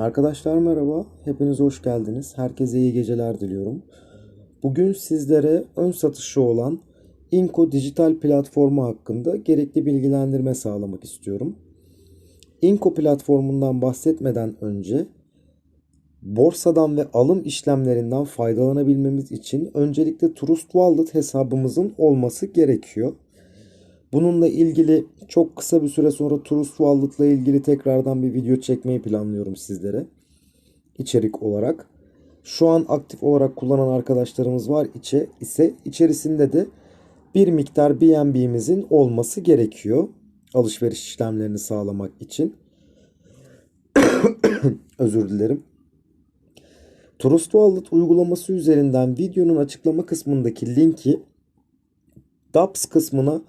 Arkadaşlar merhaba, hepiniz hoş geldiniz. Herkese iyi geceler diliyorum. Bugün sizlere ön satışı olan Inco dijital platformu hakkında gerekli bilgilendirme sağlamak istiyorum. Inco platformundan bahsetmeden önce borsadan ve alım işlemlerinden faydalanabilmemiz için öncelikle Trust Wallet hesabımızın olması gerekiyor. Bununla ilgili çok kısa bir süre sonra Trust Wallet'la ilgili tekrardan bir video çekmeyi planlıyorum sizlere. içerik olarak. Şu an aktif olarak kullanan arkadaşlarımız var içe ise içerisinde de bir miktar BNB'mizin olması gerekiyor. Alışveriş işlemlerini sağlamak için. Özür dilerim. Trust Wallet uygulaması üzerinden videonun açıklama kısmındaki linki DApps kısmına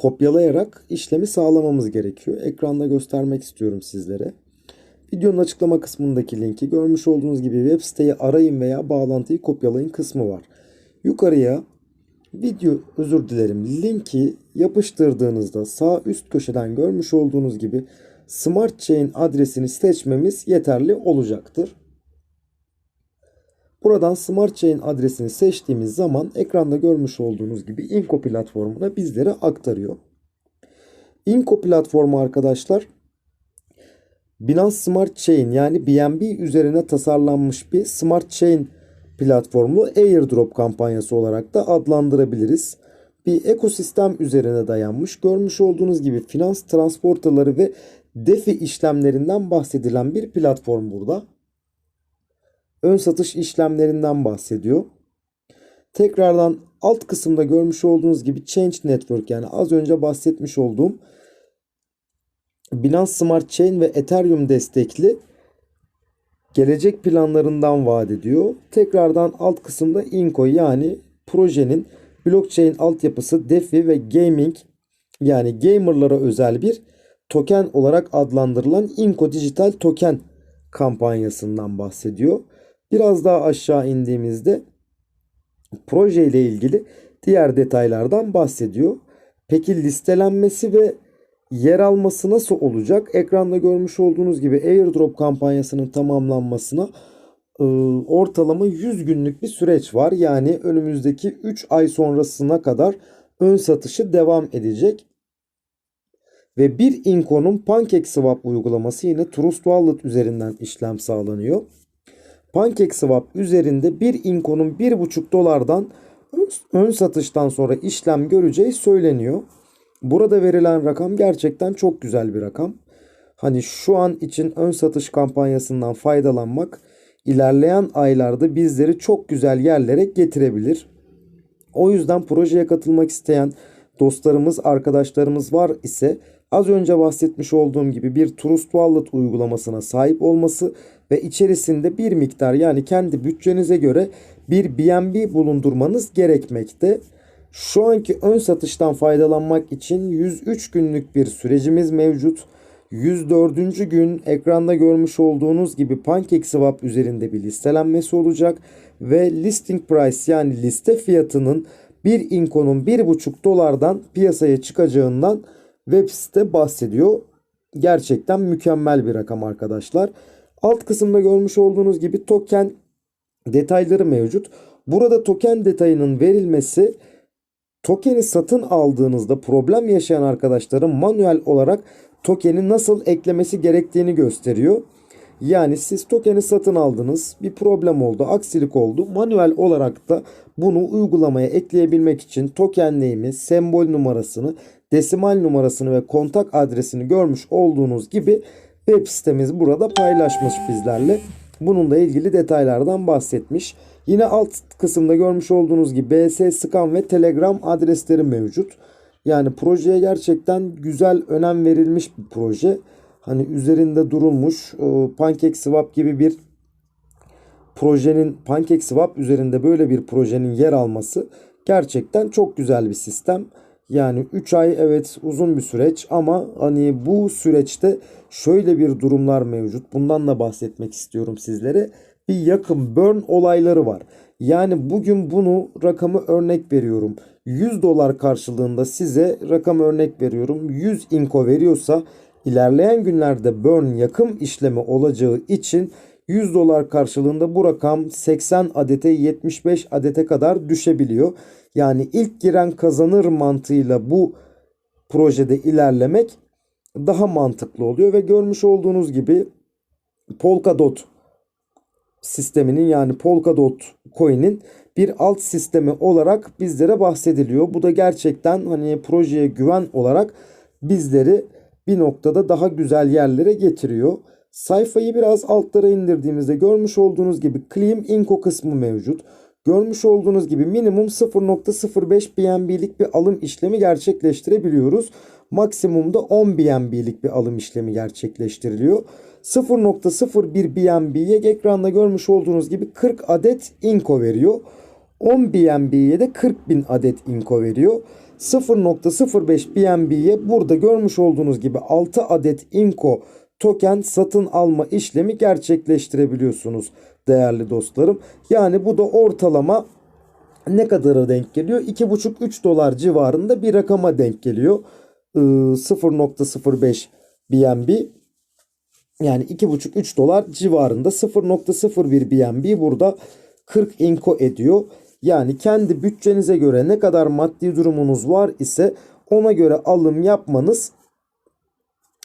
kopyalayarak işlemi sağlamamız gerekiyor. Ekranda göstermek istiyorum sizlere. Videonun açıklama kısmındaki linki görmüş olduğunuz gibi web siteyi arayın veya bağlantıyı kopyalayın kısmı var. Yukarıya video özür dilerim linki yapıştırdığınızda sağ üst köşeden görmüş olduğunuz gibi Smart Chain adresini seçmemiz yeterli olacaktır. Buradan Smart Chain adresini seçtiğimiz zaman ekranda görmüş olduğunuz gibi Inco platformuna bizlere aktarıyor. Inco platformu arkadaşlar Binance Smart Chain yani BNB üzerine tasarlanmış bir Smart Chain platformlu airdrop kampanyası olarak da adlandırabiliriz. Bir ekosistem üzerine dayanmış. Görmüş olduğunuz gibi finans transportaları ve DeFi işlemlerinden bahsedilen bir platform burada ön satış işlemlerinden bahsediyor. Tekrardan alt kısımda görmüş olduğunuz gibi Change Network yani az önce bahsetmiş olduğum Binance Smart Chain ve Ethereum destekli gelecek planlarından vaat ediyor. Tekrardan alt kısımda Inco yani projenin blockchain altyapısı DeFi ve gaming yani gamerlara özel bir token olarak adlandırılan Inco Dijital Token kampanyasından bahsediyor. Biraz daha aşağı indiğimizde proje ile ilgili diğer detaylardan bahsediyor. Peki listelenmesi ve yer alması nasıl olacak? Ekranda görmüş olduğunuz gibi airdrop kampanyasının tamamlanmasına e, ortalama 100 günlük bir süreç var. Yani önümüzdeki 3 ay sonrasına kadar ön satışı devam edecek. Ve bir Inco'nun PancakeSwap uygulaması yine Trust Wallet üzerinden işlem sağlanıyor. PancakeSwap üzerinde bir Inco'nun 1,5 dolardan ön satıştan sonra işlem göreceği söyleniyor. Burada verilen rakam gerçekten çok güzel bir rakam. Hani şu an için ön satış kampanyasından faydalanmak ilerleyen aylarda bizleri çok güzel yerlere getirebilir. O yüzden projeye katılmak isteyen dostlarımız, arkadaşlarımız var ise az önce bahsetmiş olduğum gibi bir Trust Wallet uygulamasına sahip olması ve içerisinde bir miktar yani kendi bütçenize göre bir BNB bulundurmanız gerekmekte. Şu anki ön satıştan faydalanmak için 103 günlük bir sürecimiz mevcut. 104. gün ekranda görmüş olduğunuz gibi PancakeSwap üzerinde bir listelenmesi olacak ve listing price yani liste fiyatının bir inkonun 1,5 dolardan piyasaya çıkacağından web site bahsediyor. Gerçekten mükemmel bir rakam arkadaşlar. Alt kısımda görmüş olduğunuz gibi token detayları mevcut. Burada token detayının verilmesi tokeni satın aldığınızda problem yaşayan arkadaşların manuel olarak tokeni nasıl eklemesi gerektiğini gösteriyor. Yani siz tokeni satın aldınız, bir problem oldu, aksilik oldu. Manuel olarak da bunu uygulamaya ekleyebilmek için token name'i, sembol numarasını, desimal numarasını ve kontak adresini görmüş olduğunuz gibi web sitemiz burada paylaşmış bizlerle. Bununla ilgili detaylardan bahsetmiş. Yine alt kısımda görmüş olduğunuz gibi BS, Scan ve Telegram adresleri mevcut. Yani projeye gerçekten güzel önem verilmiş bir proje. Hani üzerinde durulmuş e, PancakeSwap gibi bir projenin PancakeSwap üzerinde böyle bir projenin yer alması gerçekten çok güzel bir sistem. Yani 3 ay evet uzun bir süreç ama hani bu süreçte şöyle bir durumlar mevcut. Bundan da bahsetmek istiyorum sizlere. Bir yakın burn olayları var. Yani bugün bunu rakamı örnek veriyorum. 100 dolar karşılığında size rakam örnek veriyorum. 100 inko veriyorsa İlerleyen günlerde burn yakım işlemi olacağı için 100 dolar karşılığında bu rakam 80 adete 75 adete kadar düşebiliyor. Yani ilk giren kazanır mantığıyla bu projede ilerlemek daha mantıklı oluyor ve görmüş olduğunuz gibi Polkadot sisteminin yani Polkadot coin'in bir alt sistemi olarak bizlere bahsediliyor. Bu da gerçekten hani projeye güven olarak bizleri bir noktada daha güzel yerlere getiriyor. Sayfayı biraz altlara indirdiğimizde görmüş olduğunuz gibi Claim Inco kısmı mevcut. Görmüş olduğunuz gibi minimum 0.05 BNB'lik bir alım işlemi gerçekleştirebiliyoruz. Maksimumda 10 BNB'lik bir alım işlemi gerçekleştiriliyor. 0.01 BNB'ye ekranda görmüş olduğunuz gibi 40 adet Inco veriyor. 10 BNB'ye de 40 bin adet Inco veriyor. 0.05 BNB'ye burada görmüş olduğunuz gibi 6 adet Inco token satın alma işlemi gerçekleştirebiliyorsunuz değerli dostlarım. Yani bu da ortalama ne kadara denk geliyor? 2,5-3 dolar civarında bir rakama denk geliyor. 0.05 BNB yani 2,5-3 dolar civarında 0.01 BNB burada 40 inko ediyor. Yani kendi bütçenize göre ne kadar maddi durumunuz var ise ona göre alım yapmanız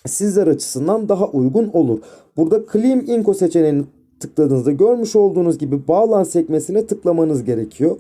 sizler açısından daha uygun olur. Burada Claim Inco seçeneğini tıkladığınızda görmüş olduğunuz gibi bağlan sekmesine tıklamanız gerekiyor.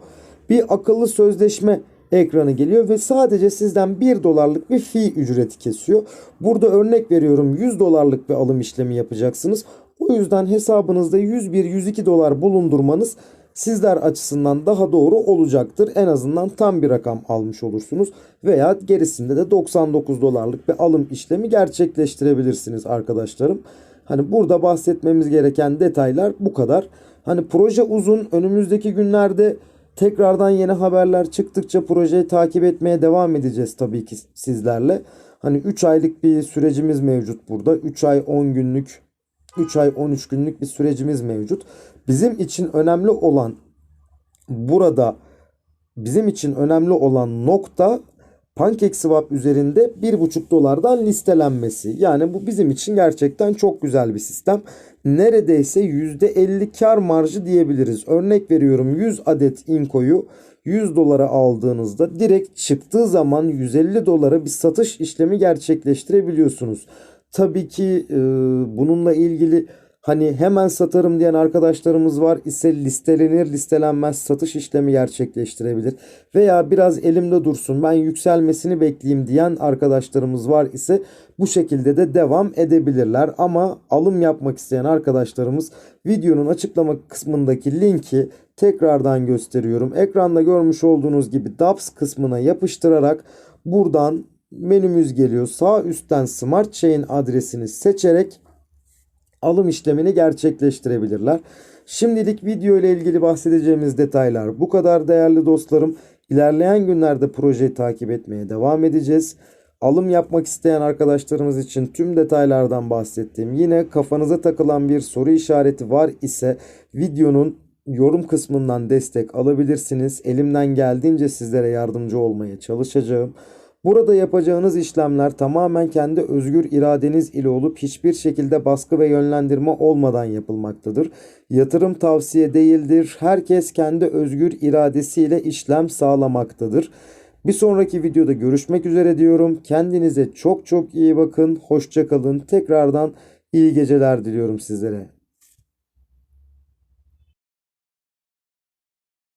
Bir akıllı sözleşme ekranı geliyor ve sadece sizden 1 dolarlık bir fee ücreti kesiyor. Burada örnek veriyorum 100 dolarlık bir alım işlemi yapacaksınız. O yüzden hesabınızda 101-102 dolar bulundurmanız sizler açısından daha doğru olacaktır. En azından tam bir rakam almış olursunuz veya gerisinde de 99 dolarlık bir alım işlemi gerçekleştirebilirsiniz arkadaşlarım. Hani burada bahsetmemiz gereken detaylar bu kadar. Hani proje uzun. Önümüzdeki günlerde tekrardan yeni haberler çıktıkça projeyi takip etmeye devam edeceğiz tabii ki sizlerle. Hani 3 aylık bir sürecimiz mevcut burada. 3 ay 10 günlük 3 ay 13 günlük bir sürecimiz mevcut. Bizim için önemli olan burada bizim için önemli olan nokta PancakeSwap üzerinde 1,5 dolardan listelenmesi. Yani bu bizim için gerçekten çok güzel bir sistem. Neredeyse %50 kar marjı diyebiliriz. Örnek veriyorum 100 adet Inco'yu 100 dolara aldığınızda direkt çıktığı zaman 150 dolara bir satış işlemi gerçekleştirebiliyorsunuz. Tabii ki e, bununla ilgili Hani hemen satarım diyen arkadaşlarımız var ise listelenir listelenmez satış işlemi gerçekleştirebilir. Veya biraz elimde dursun ben yükselmesini bekleyeyim diyen arkadaşlarımız var ise bu şekilde de devam edebilirler. Ama alım yapmak isteyen arkadaşlarımız videonun açıklama kısmındaki linki tekrardan gösteriyorum. Ekranda görmüş olduğunuz gibi DAPS kısmına yapıştırarak buradan menümüz geliyor. Sağ üstten Smart Chain adresini seçerek alım işlemini gerçekleştirebilirler. Şimdilik video ile ilgili bahsedeceğimiz detaylar bu kadar değerli dostlarım. İlerleyen günlerde projeyi takip etmeye devam edeceğiz. Alım yapmak isteyen arkadaşlarımız için tüm detaylardan bahsettiğim yine kafanıza takılan bir soru işareti var ise videonun yorum kısmından destek alabilirsiniz. Elimden geldiğince sizlere yardımcı olmaya çalışacağım. Burada yapacağınız işlemler tamamen kendi özgür iradeniz ile olup hiçbir şekilde baskı ve yönlendirme olmadan yapılmaktadır. Yatırım tavsiye değildir. Herkes kendi özgür iradesiyle işlem sağlamaktadır. Bir sonraki videoda görüşmek üzere diyorum. Kendinize çok çok iyi bakın. Hoşçakalın. Tekrardan iyi geceler diliyorum sizlere.